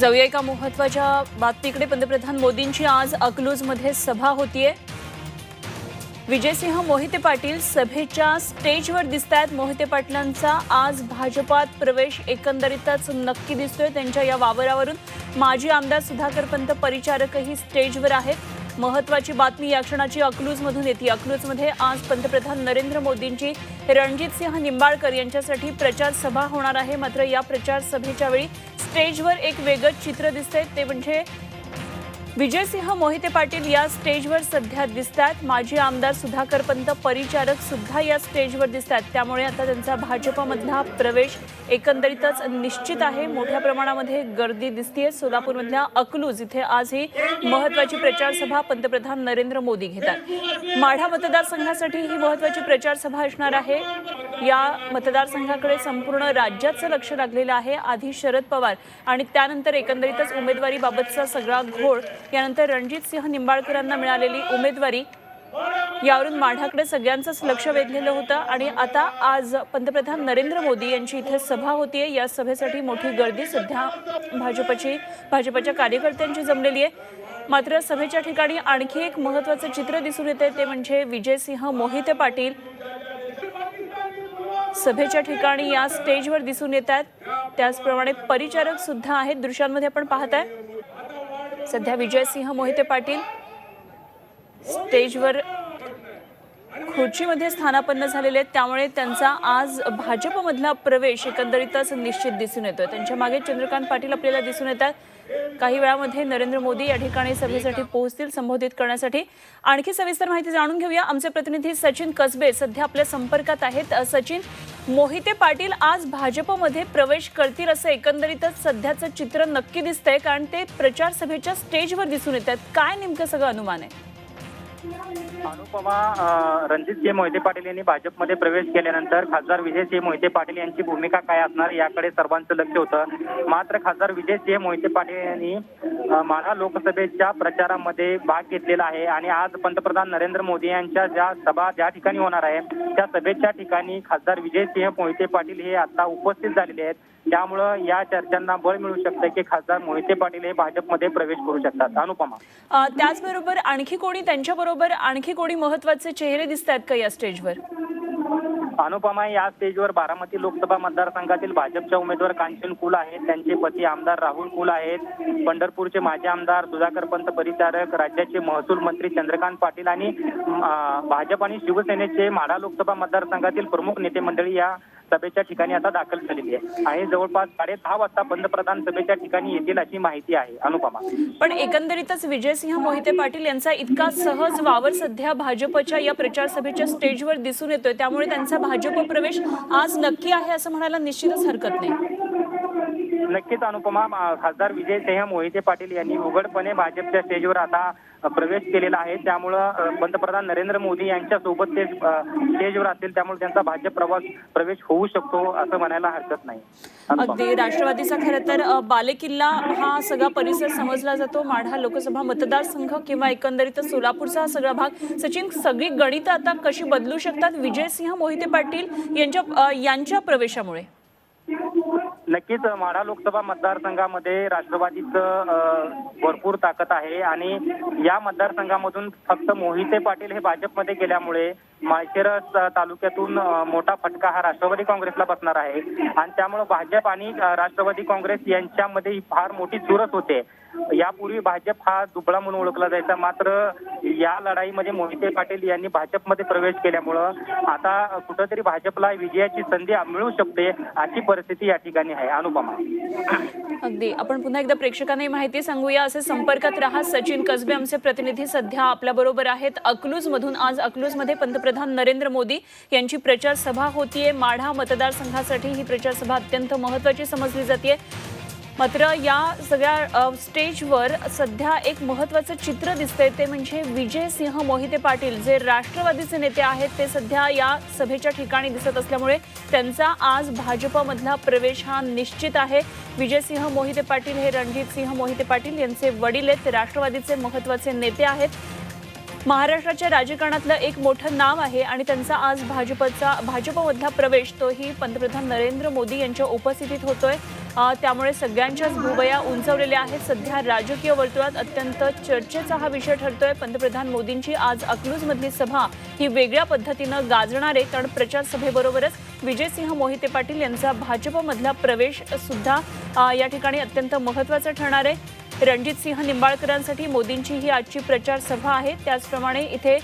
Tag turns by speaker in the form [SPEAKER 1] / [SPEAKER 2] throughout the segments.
[SPEAKER 1] जाऊया एका महत्त्वाच्या बातमीकडे. पंतप्रधान मोदींची आज अकलूजमध्ये सभा होतीये. विजयसिंह मोहिते पाटील सभेच्या स्टेजवर दिसत आहेत मोहिते पाटलांचा आज भाजपात प्रवेश एकंदरीतच नक्की दिसतोय त्यांच्या या वावरावरून. माजी आमदार सुधाकर पंत परिचारकही स्टेजवर आहेत. महत्वाची बातमी या क्षणाची अकलूजमधून येते. अकलूजमध्ये आज पंतप्रधान नरेंद्र मोदींची रणजितसिंह निंबाळकर यांच्यासाठी प्रचार सभा होणार आहे. मात्र या प्रचार सभेच्या वेळी स्टेजवर एक वेगळं चित्र दिसतंय. ते म्हणजे विजयसिंह मोहिते पाटील या स्टेजवर सध्या दिसतात माजी आमदार सुधाकर पंत परिचारक सुद्धा या स्टेजवर दिसतात त्यामुळे आता त्यांचा भाजपमधला प्रवेश एकंदरीतच निश्चित आहे. मोठ्या प्रमाणामध्ये गर्दी दिसतीये. सोलापूरमधल्या अकलूज इथे आज ही महत्वाची प्रचारसभा पंतप्रधान नरेंद्र मोदी घेतात माढा मतदारसंघासाठी ही महत्वाची प्रचारसभा असणार आहे. या मतदारसंघाकडे संपूर्ण राज्याचं लक्ष लागलेलं आहे. आधी शरद पवार आणि त्यानंतर एकंदरीतच उमेदवारीबाबतचा सगळा घोळ यानंतर रणजित सिंह निंबाळकरांना मिळालेली उमेदवारी यावरून माढाकडे सगळ्यांचंच लक्ष वेधलेलं होतं आणि आता आज पंतप्रधान नरेंद्र मोदी यांची इथे सभा होतीये. या सभेसाठी मोठी गर्दी सध्या भाजपची भाजपच्या कार्यकर्त्यांची जमलेली आहे. मात्र सभेच्या ठिकाणी आणखी एक महत्वाचं चित्र दिसून येते ते म्हणजे विजयसिंह मोहिते पाटील सभेच्या ठिकाणी या स्टेजवर दिसून येत आहेत त्याचप्रमाणे परिचारक सुद्धा आहेत. दृश्यांमध्ये आपण पाहताय. सध्या विजयसिंह मोहिते पाटील स्टेजवर खुर्चीमध्ये स्थानापन्न झालेले आहेत. त्यामुळे त्यांचा आज भाजपमधला प्रवेश एकंदरीतच निश्चित दिसून येतोय. त्यांच्या मागे चंद्रकांत पाटील आपल्याला दिसून येतात काही वेळामध्ये नरेंद्र मोदी या ठिकाणी सभेसाठी पोहोचतील संबोधित करण्यासाठी. आणखी सविस्तर माहिती जाणून घेऊया. आमचे प्रतिनिधी सचिन कसबे सध्या आपल्या संपर्कात आहेत. सचिन मोहिते पाटील आज भाजपमध्ये प्रवेश करतील असं एकंदरीतच सध्याचं चित्र नक्की दिसतंय कारण ते प्रचार सभेच्या स्टेजवर दिसून येत आहेत. काय नेमकं सगळं अनुमान आहे?
[SPEAKER 2] अनुपमा अ, रणजितसिंह मोहिते पाटील यांनी भाजपमध्ये प्रवेश केल्यानंतर खासदार विजयसिंह मोहिते पाटील यांची भूमिका काय असणार याकडे सर्वांचं लक्ष होतं. मात्र खासदार विजयसिंह मोहिते पाटील यांनी माढा लोकसभेच्या प्रचारामध्ये भाग घेतलेला आहे आणि आज पंतप्रधान नरेंद्र मोदी यांच्या ज्या सभा ज्या ठिकाणी होणार आहे त्या सभेच्या ठिकाणी खासदार विजयसिंह मोहिते पाटील हे आता उपस्थित झालेले आहेत. त्यामुळं या चर्चांना बळ मिळू शकतं की खासदार मोहिते पाटील हे भाजपमध्ये प्रवेश करू शकतात. अनुपमा
[SPEAKER 1] त्याचबरोबर आणखी कोणी त्यांच्याबरोबर आणखी कोणी महत्त्वाचे चेहरे दिसत आहेत का या स्टेजवर?
[SPEAKER 2] अनुपमा या स्टेजवर बारामती लोकसभा मतदारसंघातील भाजपच्या उमेदवार कांचन कुल आहेत त्यांचे पती आमदार राहुल कुल आहेत. पंढरपूरचे माजी आमदार सुधाकर पंत परिचारक राज्याचे महसूल मंत्री चंद्रकांत पाटील आणि भाजप आणि शिवसेनेचे माढा लोकसभा मतदारसंघातील प्रमुख नेते मंडळी या सभेच्या ठिकाणी आता दाखल झालेली आहे. आणि जवळपास साडे दहा वाजता पंतप्रधान सभेच्या ठिकाणी येतील अशी माहिती आहे अनुपमा.
[SPEAKER 1] पण एकंदरीतच विजयसिंह मोहिते पाटील यांचा इतका सहज वावर सध्या भाजपच्या या प्रचार सभेच्या स्टेजवर दिसून येतोय. त्यामुळे त्यांचा भाजप प्रवेश आज नक्की आहे असं म्हणायला निश्चितच हरकत नाही.
[SPEAKER 2] नक्कीच अनुपमा खासदार खासदार विजयसिंह मोहिते पाटील यांनी उघडपणे भाजपच्या स्टेजवर आता प्रवेश केलेला आहे. त्यामुळं पंतप्रधान नरेंद्र मोदी यांच्या सोबत ते स्टेजवर असतील. त्यामुळे त्यांचा भाजप प्रवास प्रवेश होऊ शकतो असं म्हणायला हरकत नाही.
[SPEAKER 1] अगदी राष्ट्रवादीचा खरं तर बालेकिल्ला हा सगळा परिसर समजला जातो. माढा लोकसभा मतदारसंघ किंवा एकंदरीत सोलापूरचा हा सगळा भाग. सचिन सगळी गणित आता कशी बदलू शकतात? विजयसिंह मोहिते पाटील यांच्या यांच्या प्रवेशामुळे.
[SPEAKER 2] नक्कीच माढा लोकसभा मतदारसंघामध्ये राष्ट्रवादीचं भरपूर ताकद आहे आणि या मतदारसंघामधून फक्त मोहिते पाटील हे भाजपमध्ये गेल्यामुळे माळशिरस तालुक्यातून मोठा फटका हा राष्ट्रवादी काँग्रेसला बसणार आहे. आणि त्यामुळे भाजप आणि राष्ट्रवादी काँग्रेस यांच्यामध्ये ही फार मोठी चुरस होते. यापूर्वी भाजप हा दुबळा म्हणून ओळखला जायचा. मात्र या लढाईमध्ये मोहिते पाटील यांनी भाजपमध्ये प्रवेश केल्यामुळं आता कुठंतरी भाजपला विजयाची संधी मिळू शकते अशी परिस्थिती या ठिकाणी आहे. अनुपमा.
[SPEAKER 1] अगदी. आपण पुन्हा एकदा प्रेक्षकांना माहिती सांगूया. असे संपर्कात राहा. सचिन कसबे आमचे प्रतिनिधी सध्या आपल्या बरोबर आहेत. अकलूज मधून आज अकलूजमध्ये पंतप्रधान नरेंद्र मोदी यांची प्रचार सभा होतीये. माढा मतदारसंघासाठी ही प्रचारसभा अत्यंत महत्वाची समजली जाते मात्र या सगळ्या स्टेजवर सध्या एक महत्वाचं चित्र दिसतंय. ते म्हणजे विजय सिंह मोहिते पाटील जे राष्ट्रवादीचे नेते आहेत ते सध्या या सभेच्या ठिकाणी दिसत असल्यामुळे त्यांचा आज भाजपमधला प्रवेश हा निश्चित आहे. विजयसिंह मोहिते पाटील हे रणजितसिंह मोहिते पाटील यांचे वडील आहेत. ते राष्ट्रवादीचे महत्त्वाचे नेते आहेत. महाराष्ट्राच्या राजकारणातलं एक मोठं नाव आहे आणि त्यांचा आज भाजपचा भाजपमधला प्रवेश तोही पंतप्रधान नरेंद्र मोदी यांच्या उपस्थितीत होतोय. त्यामुळे सगळ्यांच्याच भुवया उंचवलेल्या आहेत. सध्या राजकीय वर्तुळात अत्यंत चर्चेचा हा विषय ठरतोय. पंतप्रधान मोदींची आज अकलूजमधली सभा ही वेगळ्या पद्धतीनं गाजणारे कारण प्रचार सभेबरोबरच विजयसिंह मोहिते पाटील यांचा भाजपमधला प्रवेश सुद्धा या ठिकाणी अत्यंत महत्त्वाचा ठरणार आहे. रणजित सिंह निंबाळकरांसाठी मोदींची ही आजची प्रचार सभा आहे. त्याचप्रमाणे इथे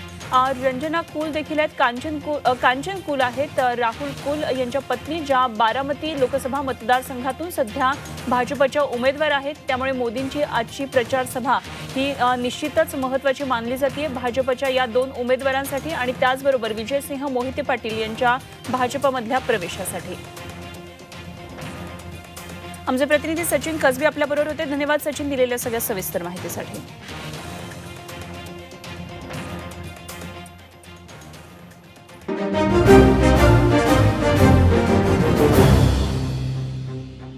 [SPEAKER 1] रंजना कुल देखील आहेत. कांचन कुल कांचन कुल आहेत. राहुल कुल यांच्या पत्नी ज्या बारामती लोकसभा मतदारसंघातून सध्या भाजपच्या उमेदवार आहेत. त्यामुळे मोदींची आजची प्रचार सभा ही निश्चितच महत्त्वाची मानली जाते भाजपच्या या दोन उमेदवारांसाठी. आणि त्याचबरोबर विजयसिंह मोहिते पाटील यांच्या भाजपमधल्या प्रवेशासाठी. आमचे प्रतिनिधी सचिन कसबी आपल्याबरोबर होते. धन्यवाद सचिन दिलेल्या सगळ्या सविस्तर माहितीसाठी.